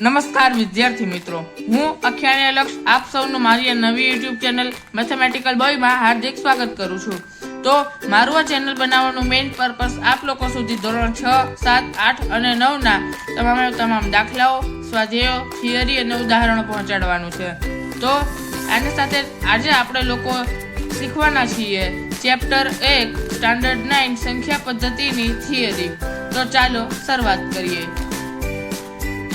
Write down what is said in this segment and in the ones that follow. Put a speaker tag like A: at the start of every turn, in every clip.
A: નમસ્કાર વિદ્યાર્થી મિત્રો. હું અખ્યાણી લક્ષ આપ સૌનું મારી નવી યુટ્યુબ ચેનલ મેથેમેટિકલ બોયમાં હાર્દિક સ્વાગત કરું છું. તો મારું આ ચેનલ બનાવવાનું મેઇન પર્પસ આપ લોકો સુધી ધોરણ છ, સાત, આઠ અને નવના તમામે તમામ દાખલાઓ, સ્વાધ્યાયો, થિયરી અને ઉદાહરણો પહોંચાડવાનું છે. તો આની સાથે આજે આપણે લોકો શીખવાના છીએ ચેપ્ટર એક, સ્ટાન્ડર્ડ નાઇન, સંખ્યા પદ્ધતિની થિયરી. તો ચાલો શરૂઆત કરીએ.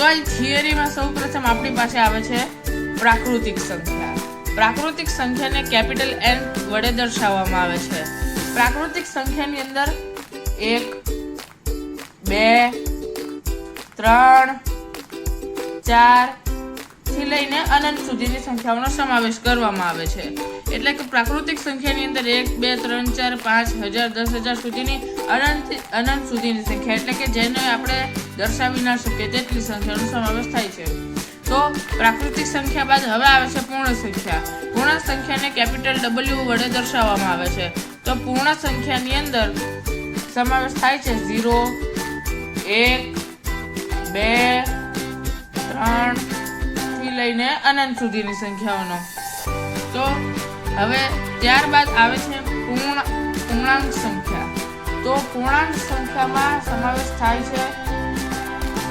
A: અહીં થિયરીમાં સૌ પ્રથમ આપણી પાસે આવે છે પ્રાકૃતિક સંખ્યા. પ્રાકૃતિક સંખ્યાને કેપિટલ એન વડે દર્શાવવામાં આવે છે. પ્રાકૃતિક સંખ્યાની અંદર એક, બે, ત્રણ, ચાર થી લઈને અનંત સુધીની સંખ્યાઓનો સમાવેશ કરવામાં આવે છે. એટલે કે પ્રાકૃતિક સંખ્યાની અંદર એક, બે, ત્રણ, ચાર, પાંચ, હજાર, દસ હજાર સુધીની અનંત અનંત સુધીની સંખ્યા. એટલે કે જેને આપણે દર્શાવી ના શકીએ તેટલી સંખ્યાનો સમાવેશ થાય છે. તો પ્રાકૃતિક સંખ્યા બાદ હવે આવે છે પૂર્ણ સંખ્યા. પૂર્ણ સંખ્યાને કેપિટલ ડબલ્યુ વડે દર્શાવવામાં આવે છે. તો પૂર્ણ સંખ્યાની અંદર સમાવેશ થાય છે ઝીરો, એક, બે, ત્રણ લઈને અનંત સુધીની સંખ્યાઓનો. તો હવે ત્યારબાદ આવે છે પૂર્ણ, પૂર્ણાંક સંખ્યા. તો પૂર્ણાંક સંખ્યામાં સમાવેશ થાય છે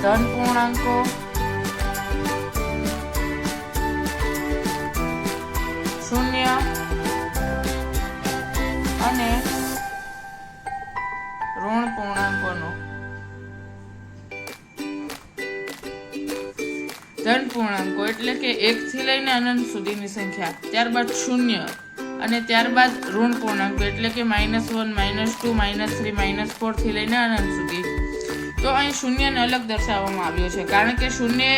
A: ધન પૂર્ણાંકો, શૂન્ય, અને ઋણ પૂર્ણાંકોનો. ધન પૂર્ણાંકો, એટલે કે એક થી લઈને અનંત સુધીની સંખ્યા. ત્યારબાદ શૂન્ય અને ત્યારબાદ ઋણ પૂર્ણાંકો, એટલે કે minus one minus two minus three minus ફોરથી લઈને અનંત સુધી. તો અહીં શૂન્યને અલગ દર્શાવવામાં આવ્યો છે, કારણ કે શૂન્ય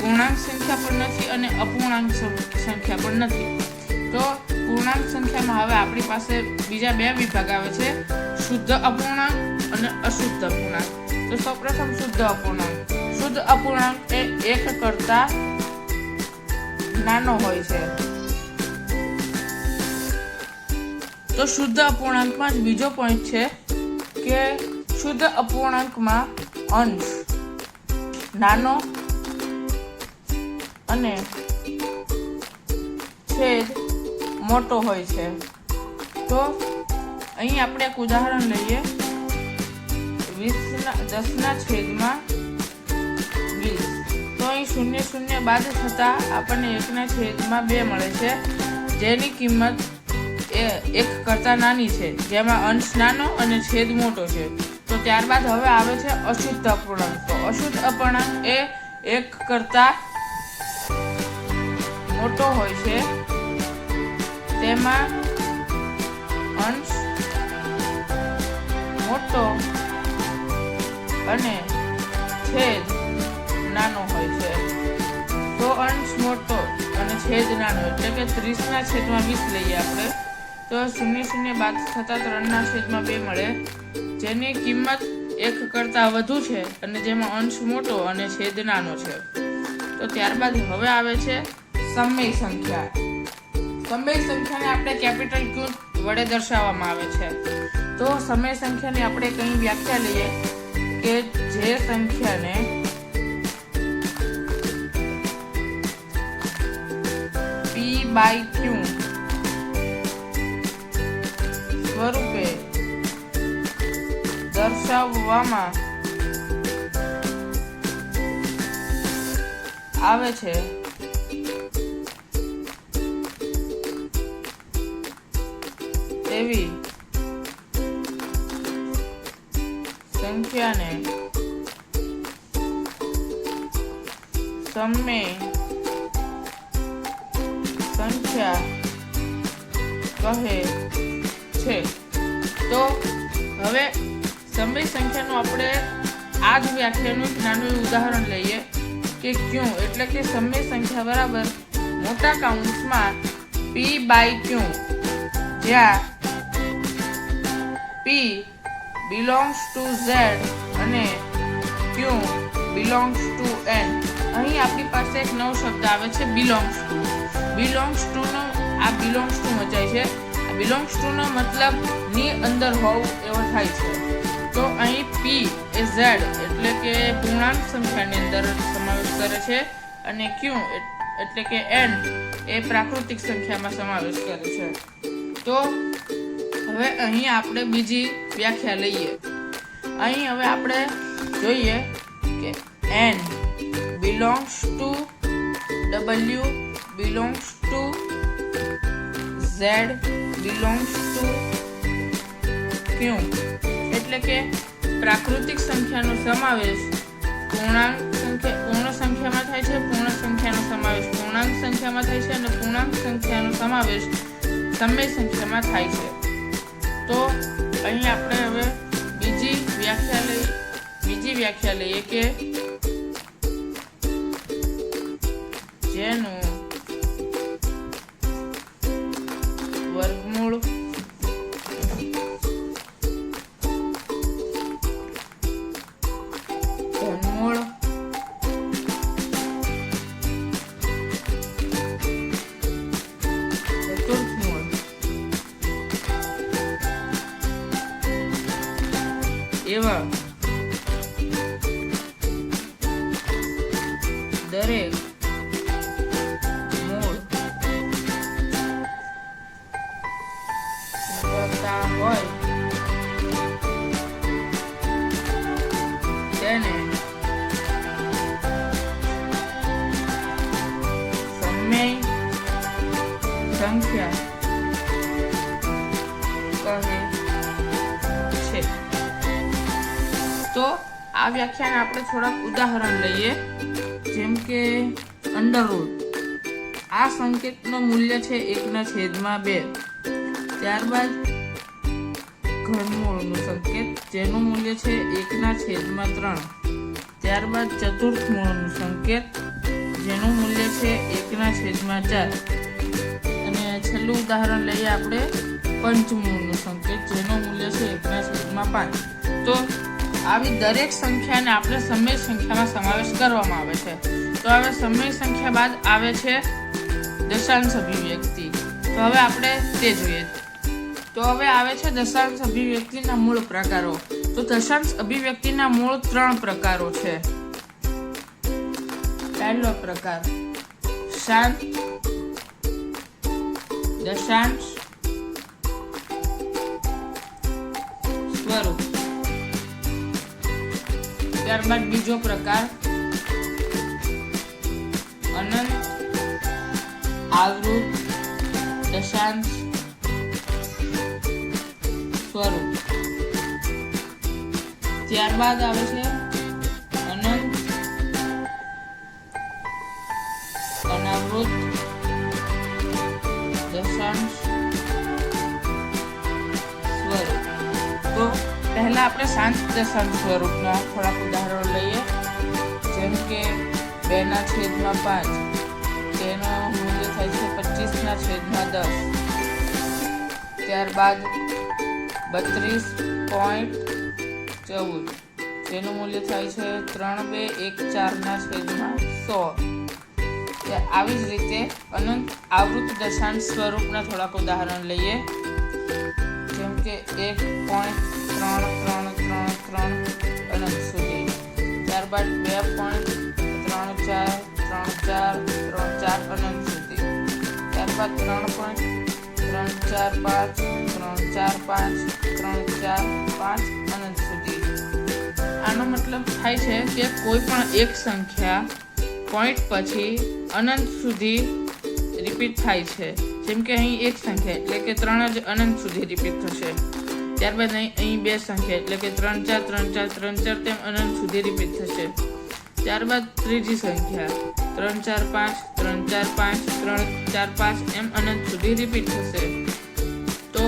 A: પૂર્ણાંક સંખ્યા પણ નથી અને અપૂર્ણાંક સંખ્યા પણ નથી. તો પૂર્ણાંક સંખ્યામાં હવે આપણી પાસે બીજા બે વિભાગ આવે છે, શુદ્ધ અપૂર્ણાંક અને અશુદ્ધ અપૂર્ણાંક. તો સૌપ્રથમ શુદ્ધ અપૂર્ણાંક. શુદ્ધ અપૂર્ણાંક એ એક કરતા નાનો હોય છે. તો શુદ્ધ અપૂર્ણાંકમાં જ બીજો પોઈન્ટ છે કે શુદ્ધ અપૂર્ણાંકમાં અંશ નાનો અને છેદ મોટો હોય છે. તો અહીં આપણે એક ઉદાહરણ લઈએ. વીસના, દસના છેદમાં શૂન્ય શૂન્ય બાદ થતાં આપણને એકના છેદમાં બે મળે છે. જેની કિંમત એક કરતાં નાની છે. જેમાં અંશ નાનો અને છેદ મોટો છે. તો ત્યારબાદ હવે આવે છે અશુદ્ધ અપૂર્ણાંક. તો અશુદ્ધ અપૂર્ણાંક એ એક કરતાં મોટો હોય છે. તેમાં અંશ મોટો અને છેદ મોટો અને છેદ નાનો, એટલે કે ત્રીસના છેદમાં વીસ લઈએ આપણે. તો શૂન્ય શૂન્ય બાદ થતાં ત્રણના છેદમાં બે મળે. જેની કિંમત એક કરતાં વધુ છે અને જેમાં અંશ મોટો અને છેદ નાનો છે. તો ત્યારબાદ હવે આવે છે સમય સંખ્યા. સમય સંખ્યાને આપણે કેપિટલ ક્યુ વડે દર્શાવવામાં આવે છે. તો સમય સંખ્યાની આપણે કંઈ વ્યાખ્યા લઈએ કે જે સંખ્યાને બાય સ્વરૂપે દર્શાવવામાં આવે છે. તેવી સંખ્યાને સમય સંખ્યા કહે છે. તો હવે સમય સંખ્યાનું આપણે આ જ વ્યાખ્યાનું નાનું ઉદાહરણ લઈએ કે ક્યું એટલે કે સમય સંખ્યા બરાબર મોટા કાઉન્ટમાં પી બાય ક્યુ જ્યાં પી બિલોંગ્સ ટુ ઝેડ અને ક્યુ બિલોંગ્સ ટુ એન અહીં આપણી પાસે એક નવો શબ્દ આવે છે બિલોંગ્સ ટુ બિલોંગ્સ ટુ નો આ બિલોંગ્સ ટુ મચાય છે. બિલોંગ્સ ટુ નો મતલબની અંદર હોવું એવો થાય છે. તો અહીં પી એ ઝેડ એટલે કે પૂર્ણાંક સંખ્યાની અંદર સમાવેશ કરે છે અને ક્યુ એટલે કે એન એ પ્રાકૃતિક સંખ્યામાં સમાવેશ કરે છે. તો હવે અહીં આપણે બીજી વ્યાખ્યા લઈએ. અહીં હવે આપણે જોઈએ કે N belongs to W belongs to Z belongs to Q. એટલે કે પ્રાકૃતિક સંખ્યાનો સમાવેશ પૂર્ણાંક સંખ્યા, પૂર્ણ સંખ્યામાં થાય છે, પૂર્ણ સંખ્યાનો સમાવેશ પૂર્ણાંક સંખ્યામાં થાય છે અને પૂર્ણાંક સંખ્યાનો સમાવેશ સમય સંખ્યામાં થાય છે. તો અહીં આપણે હવે બીજી વ્યાખ્યા લઈ, બીજી વ્યાખ્યા લઈએ કે જેનું હોય તેને સમય સંખ્યા કહે છે તો આ વ્યાખ્યાન આપણે થોડાક ઉદાહરણ લઈએ, જેમ કે અંડરરૂટ. આ સંકેતનું મૂલ્ય છે એકના છેદમાં બે. ત્યારબાદ ઘનમૂળનું સંકેત જેનું મૂલ્ય છે એકના છેદમાં ત્રણ. ત્યારબાદ ચતુર્થ મૂળનું સંકેત જેનું મૂલ્ય છે એકના છેદમાં ચાર. અને છેલ્લું ઉદાહરણ લઈએ આપણે પંચમૂળનું સંકેત જેનું મૂલ્ય છે એકના છેદમાં પાંચ. તો આવી દરેક સંખ્યાને આપણે સમય સંખ્યામાં સમાવેશ કરવામાં આવે છે. તો હવે સમય સંખ્યા બાદ આવે છે દશાંશ અભિવ્યક્તિ. તો હવે આપણે તે જોઈએ. તો હવે આવે છે દશાંશ અભિવ્યક્તિના મૂળ પ્રકારો. તો દશાંશ અભિવ્યક્તિના મૂળ ત્રણ પ્રકારો છે. પહેલો પ્રકાર. શાંત. દશાંશ. સ્વરૂપ. ત્યારબાદ બીજો પ્રકાર. અનંત. આવૃત. દશાંશ. સ્વરૂપ. ત્યારબાદ આવે છે અનંત, અનાવૃત, દશાંશ, સ્વરૂપ. તો પહેલા આપણે શાંત દશાંશ સ્વરૂપના થોડાક ઉદાહરણો લઈએ. જેમ કે બે ના છેદમાં પાંચ, તેનો મૂલ્ય થાય છે પચીસના છેદમાં દસ. ત્યારબાદ બત્રીસ પોઈન્ટ ચૌદ. તેનું મૂલ્ય થાય છે ત્રણ બે એક ચારના છેદમાં સો. આવી જ રીતે અનંત આવૃત દશાંશ સ્વરૂપના થોડાક ઉદાહરણ લઈએ. જેમ કે એક પોઈન્ટ ત્રણ ત્રણ ત્રણ ત્રણ અનંત સુધી. ત્યારબાદ બે પોઈન્ટ ત્રણ ચાર ત્રણ ચાર ત્રણ ચાર અનંત સુધી. ત્યારબાદ ત્રણ પોઈન્ટ ત્રણ, ચાર, પાંચ, ત્રણ, ચાર, પાંચ, ત્રણ, ચાર, પાંચ અનંત સુધી. આનો મતલબ થાય છે કે કોઈ પણ એક સંખ્યા પોઈન્ટ પછી અનંત સુધી રિપીટ થાય છે. જેમ કે અહીં એક સંખ્યા એટલે કે ત્રણ જ અનંત સુધી રિપીટ થશે. ત્યારબાદ અહીં અહીં બે સંખ્યા એટલે કે ત્રણ, ચાર ત્રણ ચાર ત્રણ, ચાર તેમ અનંત સુધી રિપીટ થશે. ત્યારબાદ ત્રીજી સંખ્યા. ત્રણ ચાર પાંચ, ત્રણ ચાર પાંચ, ત્રણ ચાર પાંચ, એમ અનંત સુધી રિપીટ થશે. તો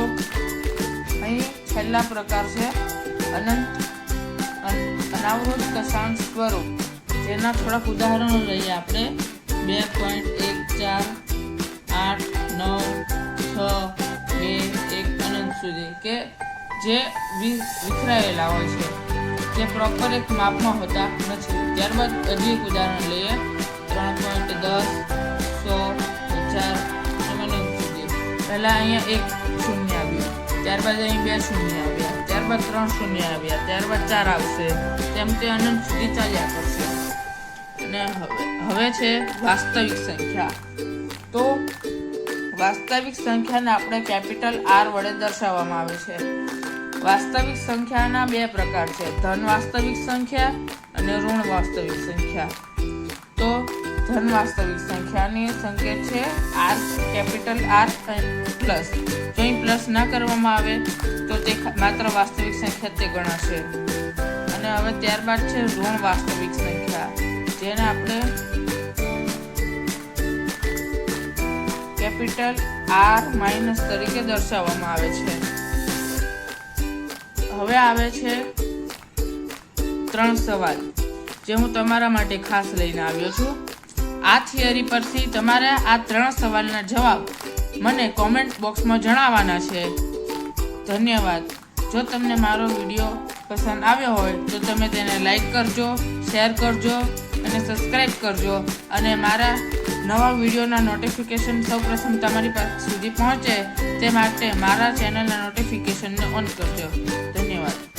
A: અહીં છેલ્લા પ્રકાર છે. અનંત અનાવૃત દશાંશ સ્વરૂપ જેના થોડાક ઉદાહરણો લઈએ આપણે. બે પોઈન્ટ એક ચાર, આઠ, નવ, છ, બે, એક અનંત સુધી. કે જે વિખરાયેલા હોય છે. જે પ્રોપર એક માપમાં હોતા નથી. ત્યારબાદ હજી એક ઉદાહરણ લઈએ. દસ, સો હજાર એમાં પહેલાં અહીંયા એક શૂન્ય આવ્યું. ત્યારબાદ અહીં બે શૂન્ય આવ્યા. ત્યારબાદ ત્રણ શૂન્ય આવ્યા. ત્યારબાદ ચાર આવશે. તેમ તે અનંત સુધી ચાલ્યા કરશે. અને હવે હવે છે વાસ્તવિક સંખ્યા. તો વાસ્તવિક સંખ્યાને આપણે કેપિટલ આર વડે દર્શાવવામાં આવે છે. વાસ્તવિક સંખ્યાના બે પ્રકાર છે. ધન વાસ્તવિક સંખ્યા અને ઋણ વાસ્તવિક સંખ્યા. તો ધન વાસ્તવિક સંખ્યાની સંકેત છે આર, કેપિટલ આર પ્લસ. જો અહીં પ્લસ ના કરવામાં આવે તો તે માત્ર વાસ્તવિક સંખ્યા તે ગણાશે. અને હવે ત્યારબાદ છે ઋણ વાસ્તવિક સંખ્યા. જેને આપણે કેપિટલ આર માઇનસ તરીકે દર્શાવવામાં આવે છે. હવે આવે છે ત્રણ સવાલ, જે હું તમારા માટે ખાસ લઈને આવ્યો છું. આ થિયરી પરથી તમારા આ ત્રણ સવાલના જવાબ મને કોમેન્ટ બોક્સમાં જણાવવાના છે. ધન્યવાદ. જો તમને મારો વીડિયો પસંદ આવ્યો હોય, તો તમે તેને લાઈક કરજો, શેર કરજો અને સબસ્ક્રાઈબ કરજો. અને મારા નવા વિડીયોના નોટિફિકેશન સૌપ્રથમ તમારી પાસે સુધી પહોંચે તે માટે મારા ચેનલના નોટિફિકેશનને ઓન કરજો. ધન્યવાદ.